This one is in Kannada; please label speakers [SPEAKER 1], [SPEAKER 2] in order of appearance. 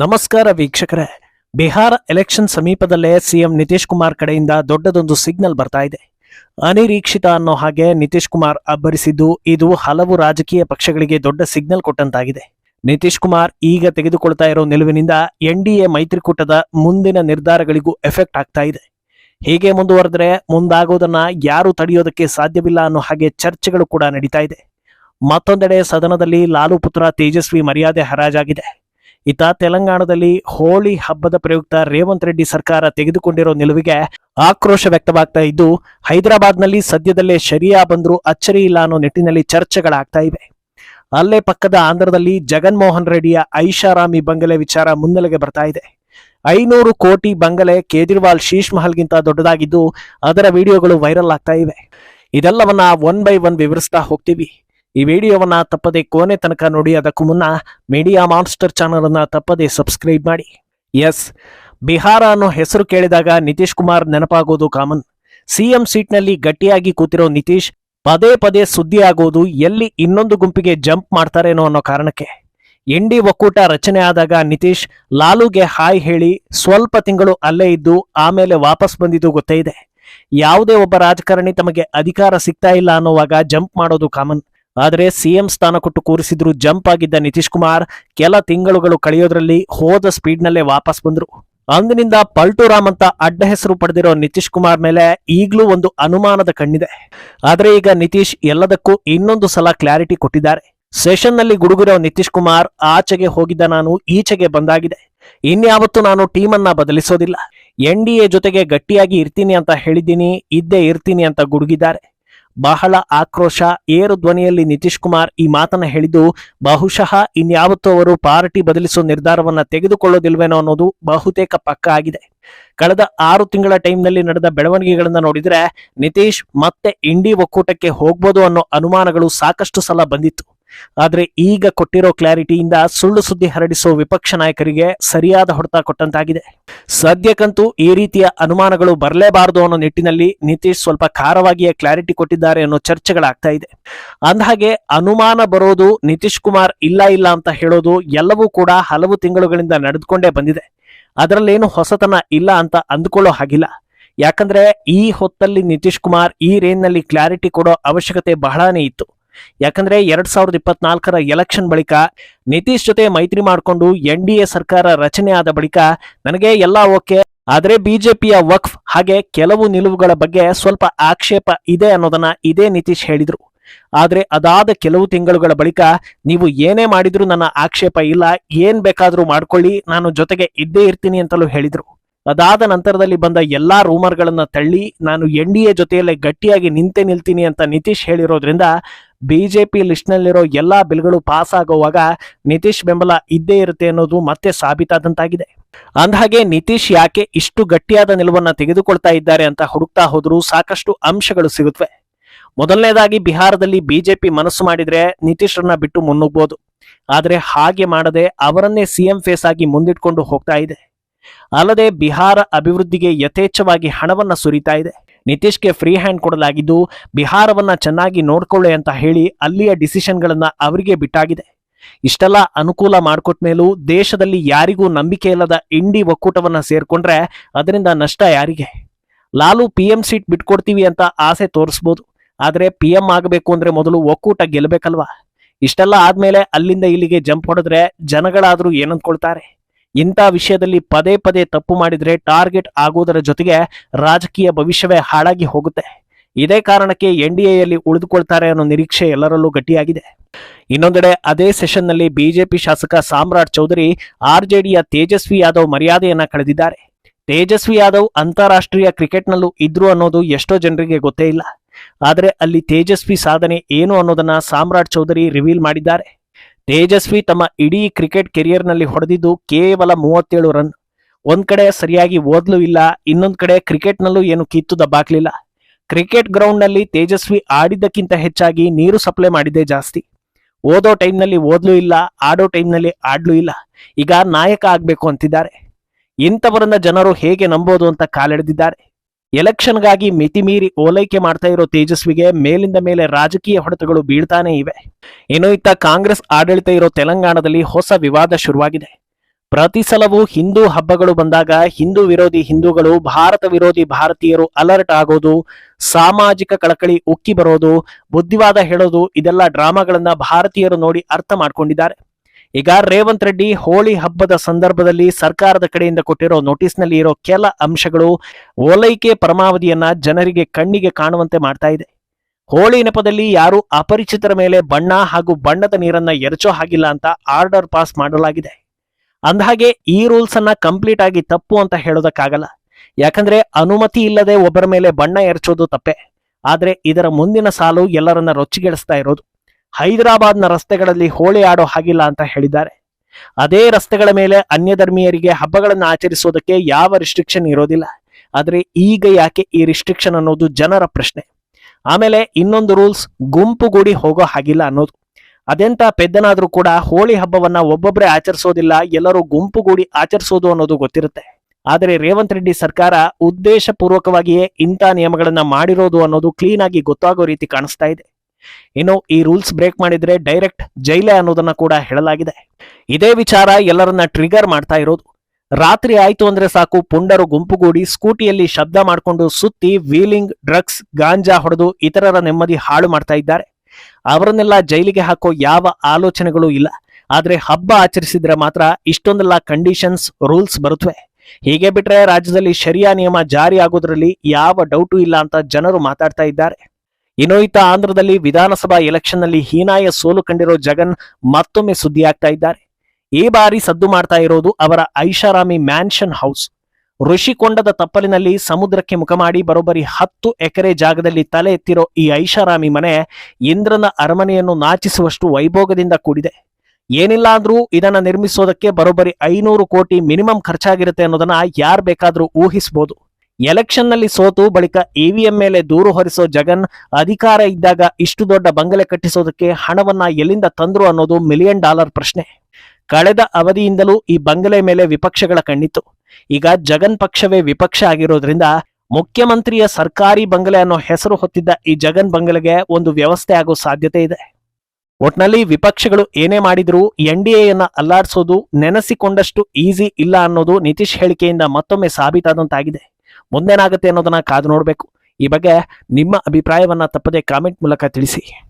[SPEAKER 1] ನಮಸ್ಕಾರ ವೀಕ್ಷಕರೇ. ಬಿಹಾರ ಎಲೆಕ್ಷನ್ ಸಮೀಪದಲ್ಲೇ ಸಿಎಂ ನಿತೀಶ್ ಕುಮಾರ್ ಕಡೆಯಿಂದ ದೊಡ್ಡದೊಂದು ಸಿಗ್ನಲ್ ಬರ್ತಾ ಇದೆ. ಅನಿರೀಕ್ಷಿತ ಅನ್ನೋ ಹಾಗೆ ನಿತೀಶ್ ಕುಮಾರ್ ಅಬ್ಬರಿಸಿದ್ದು ಇದು ಹಲವು ರಾಜಕೀಯ ಪಕ್ಷಗಳಿಗೆ ದೊಡ್ಡ ಸಿಗ್ನಲ್ ಕೊಟ್ಟಂತಾಗಿದೆ. ನಿತೀಶ್ ಕುಮಾರ್ ಈಗ ತೆಗೆದುಕೊಳ್ತಾ ಇರೋ ನಿಲುವಿನಿಂದ ಎನ್ ಮೈತ್ರಿಕೂಟದ ಮುಂದಿನ ನಿರ್ಧಾರಗಳಿಗೂ ಎಫೆಕ್ಟ್ ಆಗ್ತಾ ಇದೆ. ಹೀಗೆ ಮುಂದುವರೆದ್ರೆ ಮುಂದಾಗೋದನ್ನ ಯಾರು ತಡೆಯೋದಕ್ಕೆ ಸಾಧ್ಯವಿಲ್ಲ ಅನ್ನೋ ಹಾಗೆ ಚರ್ಚೆಗಳು ಕೂಡ ನಡೀತಾ ಇದೆ. ಮತ್ತೊಂದೆಡೆ ಸದನದಲ್ಲಿ ಲಾಲು ಪುತ್ರ ತೇಜಸ್ವಿ ಮರ್ಯಾದೆ ಹರಾಜಾಗಿದೆ. ಇತ್ತ ತೆಲಂಗಾಣದಲ್ಲಿ ಹೋಳಿ ಹಬ್ಬದ ಪ್ರಯುಕ್ತ ರೇವಂತ್ ರೆಡ್ಡಿ ಸರ್ಕಾರ ತೆಗೆದುಕೊಂಡಿರೋ ನಿಲುವಿಗೆ ಆಕ್ರೋಶ ವ್ಯಕ್ತವಾಗ್ತಾ ಇದ್ದು, ಹೈದರಾಬಾದ್ನಲ್ಲಿ ಸದ್ಯದಲ್ಲೇ ಶರಿಯಾ ಬಂದರೂ ಅಚ್ಚರಿ ಇಲ್ಲ ಅನ್ನೋ ನಿಟ್ಟಿನಲ್ಲಿ ಚರ್ಚೆಗಳಾಗ್ತಾ ಇವೆ. ಅಲ್ಲೇ ಪಕ್ಕದ ಆಂಧ್ರದಲ್ಲಿ ಜಗನ್ಮೋಹನ್ ರೆಡ್ಡಿಯ ಐಷಾರಾಮಿ ಬಂಗಲೆ ವಿಚಾರ ಮುನ್ನೆಲೆಗೆ ಬರ್ತಾ ಇದೆ. ಐನೂರು ಕೋಟಿ ಬಂಗಲೆ ಕೇಜ್ರಿವಾಲ್ ಶೀಶ್ ಮಹಲ್ಗಿಂತ ದೊಡ್ಡದಾಗಿದ್ದು, ಅದರ ವಿಡಿಯೋಗಳು ವೈರಲ್ ಆಗ್ತಾ ಇವೆ. ಇದೆಲ್ಲವನ್ನ ಒನ್ ಬೈ ಒನ್ ವಿವರಿಸ್ತಾ ಹೋಗ್ತೀವಿ. ಈ ವಿಡಿಯೋವನ್ನ ತಪ್ಪದೆ ಕೊನೆ ತನಕ ನೋಡಿ, ಅದಕ್ಕೂ ಮುನ್ನ ಮೀಡಿಯಾ ಮಾನ್ಸ್ಟರ್ ಚಾನಲ್ ಅನ್ನ ತಪ್ಪದೆ ಸಬ್ಸ್ಕ್ರೈಬ್ ಮಾಡಿ. ಎಸ್ ಬಿಹಾರ ಅನ್ನೋ ಹೆಸರು ಕೇಳಿದಾಗ ನಿತೀಶ್ ಕುಮಾರ್ ನೆನಪಾಗೋದು ಕಾಮನ್ ಸಿಎಂ ಸೀಟ್ನಲ್ಲಿ ಗಟ್ಟಿಯಾಗಿ ಕೂತಿರೋ ನಿತೀಶ್ ಪದೇ ಪದೇ ಸುದ್ದಿ ಆಗೋದು ಎಲ್ಲಿ ಇನ್ನೊಂದು ಗುಂಪಿಗೆ ಜಂಪ್ ಮಾಡ್ತಾರೇನೋ ಅನ್ನೋ ಕಾರಣಕ್ಕೆ. ಎಂಡಿ ಒಕ್ಕೂಟ ರಚನೆ ಆದಾಗ ನಿತೀಶ್ ಲಾಲುಗೆ ಹಾಯ್ ಹೇಳಿ ಸ್ವಲ್ಪ ತಿಂಗಳು ಅಲ್ಲೇ ಇದ್ದು ಆಮೇಲೆ ವಾಪಸ್ ಬಂದಿದ್ದು ಗೊತ್ತೇ ಇದೆ. ಯಾವುದೇ ಒಬ್ಬ ರಾಜಕಾರಣಿ ತಮಗೆ ಅಧಿಕಾರ ಸಿಗ್ತಾ ಇಲ್ಲ ಅನ್ನೋವಾಗ ಜಂಪ್ ಮಾಡೋದು ಕಾಮನ್ ಆದರೆ ಸಿಎಂ ಸ್ಥಾನ ಕೊಟ್ಟು ಕೂರಿಸಿದ್ರು ಜಂಪ್ ಆಗಿದ್ದ ನಿತೀಶ್ ಕುಮಾರ್ ಕೆಲ ತಿಂಗಳುಗಳು ಕಳೆಯೋದ್ರಲ್ಲಿ ಹೋದ ಸ್ಪೀಡ್ನಲ್ಲೇ ವಾಪಸ್ ಬಂದ್ರು. ಅಂದಿನಿಂದ ಪಲ್ಟುರಾಮ್ ಅಂತ ಅಡ್ಡ ಹೆಸರು ಪಡೆದಿರೋ ನಿತೀಶ್ ಕುಮಾರ್ ಮೇಲೆ ಈಗಲೂ ಒಂದು ಅನುಮಾನದ ಕಣ್ಣಿದೆ. ಆದರೆ ಈಗ ನಿತೀಶ್ ಎಲ್ಲದಕ್ಕೂ ಇನ್ನೊಂದು ಸಲ ಕ್ಲಾರಿಟಿ ಕೊಟ್ಟಿದ್ದಾರೆ. ಸೆಷನ್ನಲ್ಲಿ ಗುಡುಗಿರೋ ನಿತೀಶ್ ಕುಮಾರ್ ಆಚೆಗೆ ಹೋಗಿದ್ದ ನಾನು ಈಚೆಗೆ ಬಂದಾಗಿದೆ. ಇನ್ಯಾವತ್ತೂ ನಾನು ಟೀಮನ್ನ ಬದಲಿಸೋದಿಲ್ಲ. ಎನ್ ಜೊತೆಗೆ ಗಟ್ಟಿಯಾಗಿ ಇರ್ತೀನಿ ಅಂತ ಹೇಳಿದ್ದೀನಿ, ಇದ್ದೇ ಇರ್ತೀನಿ ಅಂತ ಗುಡುಗಿದ್ದಾರೆ. ಬಹಳ ಆಕ್ರೋಶ, ಏರು ಧ್ವನಿಯಲ್ಲಿ ನಿತೀಶ್ ಕುಮಾರ್ ಈ ಮಾತನ್ನ ಹೇಳಿದ್ದು, ಬಹುಶಃ ಇನ್ಯಾವತ್ತೂ ಅವರು ಪಾರ್ಟಿ ಬದಲಿಸುವ ನಿರ್ಧಾರವನ್ನ ತೆಗೆದುಕೊಳ್ಳೋದಿಲ್ವೇನೋ ಅನ್ನೋದು ಬಹುತೇಕ ಪಕ್ಕ ಆಗಿದೆ. ಕಳೆದ ಆರು ತಿಂಗಳ ಟೈಮ್ನಲ್ಲಿ ನಡೆದ ಬೆಳವಣಿಗೆಗಳನ್ನ ನೋಡಿದ್ರೆ ನಿತೀಶ್ ಮತ್ತೆ ಇಂಡಿ ಒಕ್ಕೂಟಕ್ಕೆ ಹೋಗ್ಬೋದು ಅನ್ನೋ ಅನುಮಾನಗಳು ಸಾಕಷ್ಟು ಸಲ ಬಂದಿತ್ತು. ಆದ್ರೆ ಈಗ ಕೊಟ್ಟಿರೋ ಕ್ಲಾರಿಟಿಯಿಂದ ಸುಳ್ಳು ಸುದ್ದಿ ಹರಡಿಸೋ ವಿಪಕ್ಷ ನಾಯಕರಿಗೆ ಸರಿಯಾದ ಹೊಡೆತ ಕೊಟ್ಟಂತಾಗಿದೆ. ಸದ್ಯಕ್ಕಂತೂ ಈ ರೀತಿಯ ಅನುಮಾನಗಳು ಬರಲೇಬಾರದು ಅನ್ನೋ ನಿಟ್ಟಿನಲ್ಲಿ ನಿತೀಶ್ ಸ್ವಲ್ಪ ಖಾರವಾಗಿಯೇ ಕ್ಲಾರಿಟಿ ಕೊಟ್ಟಿದ್ದಾರೆ ಅನ್ನೋ ಚರ್ಚೆಗಳಾಗ್ತಾ ಇದೆ. ಅಂದಹಾಗೆ ಅನುಮಾನ ಬರೋದು ನಿತೀಶ್ ಕುಮಾರ್ ಇಲ್ಲ ಇಲ್ಲ ಅಂತ ಹೇಳೋದು ಎಲ್ಲವೂ ಕೂಡ ಹಲವು ತಿಂಗಳುಗಳಿಂದ ನಡೆದುಕೊಂಡೇ ಬಂದಿದೆ. ಅದರಲ್ಲೇನು ಹೊಸತನ ಇಲ್ಲ ಅಂತ ಅಂದ್ಕೊಳ್ಳೋ ಹಾಗಿಲ್ಲ. ಯಾಕಂದ್ರೆ ಈ ಹೊತ್ತಲ್ಲಿ ನಿತೀಶ್ ಕುಮಾರ್ ಈ ರೇಂಜ್ನಲ್ಲಿ ಕ್ಲಾರಿಟಿ ಕೊಡೋ ಅವಶ್ಯಕತೆ ಬಹಳನೇ ಇತ್ತು. ಯಾಕಂದ್ರೆ ಎರಡ್ ಸಾವಿರದ ಇಪ್ಪತ್ನಾಲ್ಕರ ಎಲೆಕ್ಷನ್ ಬಳಿಕ ನಿತೀಶ್ ಜೊತೆ ಮೈತ್ರಿ ಮಾಡಿಕೊಂಡು ಎನ್ ಡಿ ಎ ಸರ್ಕಾರ ರಚನೆ ಆದ ಬಳಿಕ ನನಗೆ ಎಲ್ಲ ಓಕೆ, ಆದ್ರೆ ಬಿಜೆಪಿಯ ವಕ್ಫ್ ಹಾಗೆ ಕೆಲವು ನಿಲುವುಗಳ ಬಗ್ಗೆ ಸ್ವಲ್ಪ ಆಕ್ಷೇಪ ಇದೆ ಅನ್ನೋದನ್ನ ಇದೇ ನಿತೀಶ್ ಹೇಳಿದ್ರು. ಆದ್ರೆ ಅದಾದ ಕೆಲವು ತಿಂಗಳುಗಳ ಬಳಿಕ ನೀವು ಏನೇ ಮಾಡಿದ್ರು ನನ್ನ ಆಕ್ಷೇಪ ಇಲ್ಲ, ಏನ್ ಬೇಕಾದ್ರೂ ಮಾಡ್ಕೊಳ್ಳಿ, ನಾನು ಜೊತೆಗೆ ಇದ್ದೇ ಇರ್ತೀನಿ ಅಂತಲೂ ಹೇಳಿದ್ರು. ಅದಾದ ನಂತರದಲ್ಲಿ ಬಂದ ಎಲ್ಲಾ ರೂಮರ್ಗಳನ್ನ ತಳ್ಳಿ, ನಾನು ಎನ್ ಡಿ ಎ ಜೊತೆಯಲ್ಲೇ ಗಟ್ಟಿಯಾಗಿ ನಿಂತೆ ನಿಲ್ತೀನಿ ಅಂತ ನಿತೀಶ್ ಹೇಳಿರೋದ್ರಿಂದ ಬಿಜೆಪಿ ಲಿಸ್ಟ್ನಲ್ಲಿರೋ ಎಲ್ಲಾ ಬಿಲ್ಗಳು ಪಾಸ್ ಆಗುವಾಗ ನಿತೀಶ್ ಬೆಂಬಲ ಇದ್ದೇ ಇರುತ್ತೆ ಅನ್ನೋದು ಮತ್ತೆ ಸಾಬೀತಾದಂತಾಗಿದೆ. ಅಂದಹಾಗೆ ನಿತೀಶ್ ಯಾಕೆ ಇಷ್ಟು ಗಟ್ಟಿಯಾದ ನಿಲುವನ್ನ ತೆಗೆದುಕೊಳ್ತಾ ಇದ್ದಾರೆ ಅಂತ ಹುಡುಕ್ತಾ ಹೋದ್ರೂ ಸಾಕಷ್ಟು ಅಂಶಗಳು ಸಿಗುತ್ತವೆ ಮೊದಲನೇದಾಗಿ ಬಿಹಾರದಲ್ಲಿ ಬಿಜೆಪಿ ಮನಸ್ಸು ಮಾಡಿದ್ರೆ ನಿತೀಶ್ರನ್ನ ಬಿಟ್ಟು ಮುನ್ನುಗ್ಬೋದು. ಆದರೆ ಹಾಗೆ ಮಾಡದೆ ಅವರನ್ನೇ ಸಿಎಂ ಫೇಸ್ ಆಗಿ ಮುಂದಿಟ್ಕೊಂಡು ಹೋಗ್ತಾ ಇದೆ. ಅಲ್ಲದೆ ಬಿಹಾರ ಅಭಿವೃದ್ಧಿಗೆ ಯಥೇಚ್ಛವಾಗಿ ಹಣವನ್ನ ಸುರಿತಾ ಇದೆ. ನಿತೀಶ್ಗೆ ಫ್ರೀ ಹ್ಯಾಂಡ್ ಕೊಡಲಾಗಿದ್ದು, ಬಿಹಾರವನ್ನ ಚೆನ್ನಾಗಿ ನೋಡ್ಕೊಳ್ಳಿ ಅಂತ ಹೇಳಿ ಅಲ್ಲಿಯ ಡಿಸಿಷನ್ಗಳನ್ನ ಅವರಿಗೆ ಬಿಟ್ಟಾಗಿದೆ. ಇಷ್ಟೆಲ್ಲ ಅನುಕೂಲ ಮಾಡಿಕೊಟ್ಟ ಮೇಲೂ ದೇಶದಲ್ಲಿ ಯಾರಿಗೂ ನಂಬಿಕೆ ಇಲ್ಲದ ಇಂಡಿ ಒಕ್ಕೂಟವನ್ನ ಸೇರ್ಕೊಂಡ್ರೆ ಅದರಿಂದ ನಷ್ಟ ಯಾರಿಗೆ? ಲಾಲು ಪಿ ಎಂ ಸೀಟ್ ಬಿಟ್ಕೊಡ್ತೀವಿ ಅಂತ ಆಸೆ ತೋರಿಸ್ಬೋದು. ಆದರೆ ಪಿ ಎಂ ಆಗಬೇಕು ಅಂದ್ರೆ ಮೊದಲು ಒಕ್ಕೂಟ ಗೆಲ್ಲಬೇಕಲ್ವಾ ಇಷ್ಟೆಲ್ಲ ಆದ್ಮೇಲೆ ಅಲ್ಲಿಂದ ಇಲ್ಲಿಗೆ ಜಂಪ್ ಹೊಡೆದ್ರೆ ಜನಗಳಾದ್ರೂ ಏನಂದ್ಕೊಳ್ತಾರೆ? ಇಂಥ ವಿಷಯದಲ್ಲಿ ಪದೇ ಪದೇ ತಪ್ಪು ಮಾಡಿದರೆ ಟಾರ್ಗೆಟ್ ಆಗೋದರ ಜೊತೆಗೆ ರಾಜಕೀಯ ಭವಿಷ್ಯವೇ ಹಾಳಾಗಿ ಹೋಗುತ್ತೆ. ಇದೇ ಕಾರಣಕ್ಕೆ ಎನ್ ಡಿ ಎಯಲ್ಲಿ ಉಳಿದುಕೊಳ್ತಾರೆ ಅನ್ನೋ ನಿರೀಕ್ಷೆ ಎಲ್ಲರಲ್ಲೂ ಗಟ್ಟಿಯಾಗಿದೆ. ಇನ್ನೊಂದೆಡೆ ಅದೇ ಸೆಷನ್ನಲ್ಲಿ ಬಿಜೆಪಿ ಶಾಸಕ ಸಾಮ್ರಾಟ್ ಚೌಧರಿ ಆರ್ಜೆಡಿಯ ತೇಜಸ್ವಿ ಯಾದವ್ ಮರ್ಯಾದೆಯನ್ನ ಕಳೆದಿದ್ದಾರೆ. ತೇಜಸ್ವಿ ಯಾದವ್ ಅಂತಾರಾಷ್ಟ್ರೀಯ ಕ್ರಿಕೆಟ್ನಲ್ಲೂ ಇದ್ರು ಅನ್ನೋದು ಎಷ್ಟೋ ಜನರಿಗೆ ಗೊತ್ತೇ ಇಲ್ಲ. ಆದರೆ ಅಲ್ಲಿ ತೇಜಸ್ವಿ ಸಾಧನೆ ಏನು ಅನ್ನೋದನ್ನ ಸಾಮ್ರಾಟ್ ಚೌಧರಿ ರಿವೀಲ್ ಮಾಡಿದ್ದಾರೆ. ತೇಜಸ್ವಿ ತಮ್ಮ ಇಡೀ ಕ್ರಿಕೆಟ್ ಕೆರಿಯರ್ನಲ್ಲಿ ಹೊಡೆದಿದ್ದು ಕೇವಲ ಮೂವತ್ತೇಳು ರನ್. ಒಂದ್ ಕಡೆ ಸರಿಯಾಗಿ ಓದ್ಲೂ ಇಲ್ಲ, ಇನ್ನೊಂದ್ ಕಡೆ ಕ್ರಿಕೆಟ್ನಲ್ಲೂ ಏನು ಕಿತ್ತು ದಬ್ಬಾಕ್ಲಿಲ್ಲ. ಕ್ರಿಕೆಟ್ ಗ್ರೌಂಡ್ನಲ್ಲಿ ತೇಜಸ್ವಿ ಆಡಿದ್ದಕ್ಕಿಂತ ಹೆಚ್ಚಾಗಿ ನೀರು ಸಪ್ಲೈ ಮಾಡಿದ್ದೇ ಜಾಸ್ತಿ. ಓದೋ ಟೈಮ್ನಲ್ಲಿ ಓದ್ಲೂ ಇಲ್ಲ, ಆಡೋ ಟೈಮ್ನಲ್ಲಿ ಆಡ್ಲೂ ಇಲ್ಲ. ಈಗ ನಾಯಕ ಆಗ್ಬೇಕು ಅಂತಿದ್ದಾರೆ. ಇಂಥವರನ್ನ ಜನರು ಹೇಗೆ ನಂಬೋದು ಅಂತ ಕಾಲೆಳೆದಿದ್ದಾರೆ. ಎಲೆಕ್ಷನ್ಗಾಗಿ ಮಿತಿಮೀರಿ ಓಲೈಕೆ ಮಾಡ್ತಾ ಇರೋ ತೇಜಸ್ವಿಗೆ ಮೇಲಿಂದ ಮೇಲೆ ರಾಜಕೀಯ ಹೊಡೆತಗಳು ಬೀಳ್ತಾನೆ ಇವೆ. ಇನ್ನು ಇತ್ತ ಕಾಂಗ್ರೆಸ್ ಆಡಳಿತ ಇರೋ ತೆಲಂಗಾಣದಲ್ಲಿ ಹೊಸ ವಿವಾದ ಶುರುವಾಗಿದೆ. ಪ್ರತಿ ಸಲವೂ ಹಿಂದೂ ಹಬ್ಬಗಳು ಬಂದಾಗ ಹಿಂದೂ ವಿರೋಧಿ ಹಿಂದೂಗಳು, ಭಾರತ ವಿರೋಧಿ ಭಾರತೀಯರು ಅಲರ್ಟ್ ಆಗೋದು, ಸಾಮಾಜಿಕ ಕಳಕಳಿ ಉಕ್ಕಿ ಬರೋದು, ಬುದ್ಧಿವಾದ ಹೇಳೋದು, ಇದೆಲ್ಲ ಡ್ರಾಮಾಗಳನ್ನ ಭಾರತೀಯರು ನೋಡಿ ಅರ್ಥ ಮಾಡ್ಕೊಂಡಿದ್ದಾರೆ. ಈಗ ರೇವಂತ್ ರೆಡ್ಡಿ ಹೋಳಿ ಹಬ್ಬದ ಸಂದರ್ಭದಲ್ಲಿ ಸರ್ಕಾರದ ಕಡೆಯಿಂದ ಕೊಟ್ಟಿರೋ ನೋಟಿಸ್ನಲ್ಲಿ ಇರೋ ಕೆಲ ಅಂಶಗಳು ಓಲೈಕೆ ಪರಮಾವಧಿಯನ್ನ ಜನರಿಗೆ ಕಣ್ಣಿಗೆ ಕಾಣುವಂತೆ ಮಾಡ್ತಾ ಇದೆ. ಹೋಳಿ ನೆಪದಲ್ಲಿ ಯಾರು ಅಪರಿಚಿತರ ಮೇಲೆ ಬಣ್ಣ ಹಾಗೂ ಬಣ್ಣದ ನೀರನ್ನ ಎರಚೋ ಹಾಗಿಲ್ಲ ಅಂತ ಆರ್ಡರ್ ಪಾಸ್ ಮಾಡಲಾಗಿದೆ. ಅಂದಹಾಗೆ ಈ ರೂಲ್ಸ್ ಅನ್ನ ಕಂಪ್ಲೀಟ್ ಆಗಿ ತಪ್ಪು ಅಂತ ಹೇಳೋದಕ್ಕಾಗಲ್ಲ. ಯಾಕಂದ್ರೆ ಅನುಮತಿ ಇಲ್ಲದೆ ಒಬ್ಬರ ಮೇಲೆ ಬಣ್ಣ ಎರಚೋದು ತಪ್ಪೆ. ಆದ್ರೆ ಇದರ ಮುಂದಿನ ಸಾಲು ಎಲ್ಲರನ್ನ ರೊಚ್ಚಿಗೆಳಿಸ್ತಾ ಇರೋದು. ಹೈದರಾಬಾದ್ನ ರಸ್ತೆಗಳಲ್ಲಿ ಹೋಳಿ ಆಡೋ ಹಾಗಿಲ್ಲ ಅಂತ ಹೇಳಿದ್ದಾರೆ. ಅದೇ ರಸ್ತೆಗಳ ಮೇಲೆ ಅನ್ಯ ಧರ್ಮೀಯರಿಗೆ ಹಬ್ಬಗಳನ್ನು ಆಚರಿಸೋದಕ್ಕೆ ಯಾವ ರಿಸ್ಟ್ರಿಕ್ಷನ್ ಇರೋದಿಲ್ಲ. ಆದರೆ ಈಗ ಯಾಕೆ ಈ ರಿಸ್ಟ್ರಿಕ್ಷನ್ ಅನ್ನೋದು ಜನರ ಪ್ರಶ್ನೆ. ಆಮೇಲೆ ಇನ್ನೊಂದು ರೂಲ್ಸ್ ಗುಂಪುಗೂಡಿ ಹೋಗೋ ಹಾಗಿಲ್ಲ ಅನ್ನೋದು. ಅದೆಂತ ಪೆದ್ದನಾದ್ರೂ ಕೂಡ ಹೋಳಿ ಹಬ್ಬವನ್ನ ಒಬ್ಬೊಬ್ಬರೇ ಆಚರಿಸೋದಿಲ್ಲ, ಎಲ್ಲರೂ ಗುಂಪುಗೂಡಿ ಆಚರಿಸೋದು ಅನ್ನೋದು ಗೊತ್ತಿರುತ್ತೆ. ಆದರೆ ರೇವಂತ್ ರೆಡ್ಡಿ ಸರ್ಕಾರ ಉದ್ದೇಶಪೂರ್ವಕವಾಗಿಯೇ ಇಂಥ ನಿಯಮಗಳನ್ನ ಮಾಡಿರೋದು ಅನ್ನೋದು ಕ್ಲೀನ್ ಆಗಿ ಗೊತ್ತಾಗೋ ರೀತಿ ಕಾಣಿಸ್ತಾ ಇದೆ. ಇನ್ನು ಈ ರೂಲ್ಸ್ ಬ್ರೇಕ್ ಮಾಡಿದ್ರೆ ಡೈರೆಕ್ಟ್ ಜೈಲೇ ಅನ್ನೋದನ್ನ ಕೂಡ ಹೇಳಲಾಗಿದೆ. ಇದೇ ವಿಚಾರ ಎಲ್ಲರನ್ನ ಟ್ರಿಗರ್ ಮಾಡ್ತಾ ಇರೋದು. ರಾತ್ರಿ ಆಯ್ತು ಅಂದ್ರೆ ಸಾಕು ಪುಂಡರು ಗುಂಪುಗೂಡಿ ಸ್ಕೂಟಿಯಲ್ಲಿ ಶಬ್ದ ಮಾಡಿಕೊಂಡು ಸುತ್ತಿ ವೀಲಿಂಗ್, ಡ್ರಗ್ಸ್, ಗಾಂಜಾ ಹೊಡೆದು ಇತರರ ನೆಮ್ಮದಿ ಹಾಳು ಮಾಡ್ತಾ ಇದ್ದಾರೆ. ಅವರನ್ನೆಲ್ಲ ಜೈಲಿಗೆ ಹಾಕೋ ಯಾವ ಆಲೋಚನೆಗಳು ಇಲ್ಲ. ಆದ್ರೆ ಹಬ್ಬ ಆಚರಿಸಿದ್ರೆ ಮಾತ್ರ ಇಷ್ಟೊಂದೆಲ್ಲ ಕಂಡೀಷನ್ಸ್ ರೂಲ್ಸ್ ಬರುತ್ತವೆ ಹೀಗೆ ಬಿಟ್ರೆ ರಾಜ್ಯದಲ್ಲಿ ಶರಿಯಾ ನಿಯಮ ಜಾರಿ ಆಗೋದ್ರಲ್ಲಿ ಯಾವ ಡೌಟು ಇಲ್ಲ ಅಂತ ಜನರು ಮಾತಾಡ್ತಾ ಇದ್ದಾರೆ. ಇನ್ನು ಇತ್ತ ಆಂಧ್ರದಲ್ಲಿ ವಿಧಾನಸಭಾ ಎಲೆಕ್ಷನ್ನಲ್ಲಿ ಹೀನಾಯ ಸೋಲು ಕಂಡಿರೋ ಜಗನ್ ಮತ್ತೊಮ್ಮೆ ಸುದ್ದಿಯಾಗ್ತಾ ಇದ್ದಾರೆ. ಈ ಬಾರಿ ಸದ್ದು ಮಾಡ್ತಾ ಇರೋದು ಅವರ ಐಷಾರಾಮಿ ಮ್ಯಾನ್ಷನ್ ಹೌಸ್. ಋಷಿಕೊಂಡದ ತಪ್ಪಲಿನಲ್ಲಿ ಸಮುದ್ರಕ್ಕೆ ಮುಖ ಮಾಡಿ ಬರೋಬ್ಬರಿ ಹತ್ತು ಎಕರೆ ಜಾಗದಲ್ಲಿ ತಲೆ ಎತ್ತಿರೋ ಈ ಐಷಾರಾಮಿ ಮನೆ ಇಂದ್ರನ ಅರಮನೆಯನ್ನು ನಾಚಿಸುವಷ್ಟು ವೈಭೋಗದಿಂದ ಕೂಡಿದೆ. ಏನಿಲ್ಲ ಅಂದ್ರೂ ಇದನ್ನ ನಿರ್ಮಿಸೋದಕ್ಕೆ ಬರೋಬ್ಬರಿ ಐನೂರು ಕೋಟಿ ಮಿನಿಮಮ್ ಖರ್ಚಾಗಿರುತ್ತೆ ಅನ್ನೋದನ್ನ ಯಾರು ಬೇಕಾದ್ರೂ ಊಹಿಸಬಹುದು ಎಲೆಕ್ಷನ್ನಲ್ಲಿ ಸೋತು ಬಳಿಕ ಇವಿಎಂ ಮೇಲೆ ದೂರು ಹೊರಿಸೋ ಜಗನ್ ಅಧಿಕಾರ ಇದ್ದಾಗ ಇಷ್ಟು ದೊಡ್ಡ ಬಂಗಲೆ ಕಟ್ಟಿಸೋದಕ್ಕೆ ಹಣವನ್ನ ಎಲ್ಲಿಂದ ತಂದ್ರು ಅನ್ನೋದು ಮಿಲಿಯನ್ ಡಾಲರ್ ಪ್ರಶ್ನೆ. ಕಳೆದ ಅವಧಿಯಿಂದಲೂ ಈ ಬಂಗಲೆ ಮೇಲೆ ವಿಪಕ್ಷಗಳ ಕಣ್ಣಿತ್ತು. ಈಗ ಜಗನ್ ಪಕ್ಷವೇ ವಿಪಕ್ಷ ಆಗಿರೋದ್ರಿಂದ ಮುಖ್ಯಮಂತ್ರಿಯ ಸರ್ಕಾರಿ ಬಂಗಲೆ ಅನ್ನೋ ಹೆಸರು ಹೊತ್ತಿದ್ದ ಈ ಜಗನ್ ಬಂಗಲೆಗೆ ಒಂದು ವ್ಯವಸ್ಥೆ ಆಗೋ ಸಾಧ್ಯತೆ ಇದೆ. ಒಟ್ನಲ್ಲಿ ವಿಪಕ್ಷಗಳು ಏನೇ ಮಾಡಿದ್ರೂ ಎನ್ ಡಿ ಎನ್ನ ಅಲ್ಲಾಡಿಸೋದು ನೆನೆಸಿಕೊಂಡಷ್ಟು ಈಸಿ ಇಲ್ಲ ಅನ್ನೋದು ನಿತೀಶ್ ಹೇಳಿಕೆಯಿಂದ ಮತ್ತೊಮ್ಮೆ ಸಾಬೀತಾದಂತಾಗಿದೆ. ಮುಂದೇನಾಗುತ್ತೆ ಅನ್ನೋದನ್ನ ಕಾದು ನೋಡಬೇಕು. ಈ ಬಗ್ಗೆ ನಿಮ್ಮ ಅಭಿಪ್ರಾಯವನ್ನ ತಪ್ಪದೆ ಕಾಮೆಂಟ್ ಮೂಲಕ ತಿಳಿಸಿ.